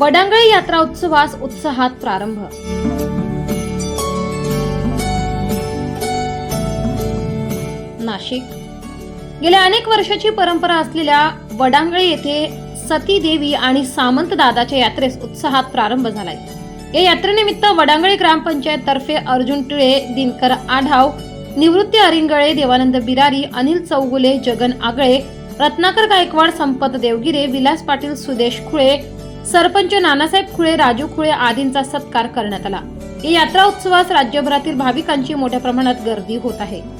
वडांगळी यात्रा उत्सवास उत्साहात प्रारंभ. नाशिक. गेल्या अनेक वर्षाची परंपरा असलेल्या वडांगळे येथे सती देवी आणि सामंत दादाच्या यात्रेस उत्साहात प्रारंभ झालाय. या यात्रेनिमित्त वडांगळे ग्रामपंचायत तर्फे अर्जुन टिळे दिनकर आढाव निवृत्ती अरिंगळे देवानंद बिरारी अनिल चौगुले जगन आगळे रत्नाकर गायकवाड संपत देवगिरे विलास पाटील सुदेश खुळे सरपंच नानासाहेब खुळे राजू खुळे आदींचा सत्कार करण्यात आला. या यात्रा उत्सवास राज्यभरातील भाविकांची मोठ्या प्रमाणात गर्दी होत आहे.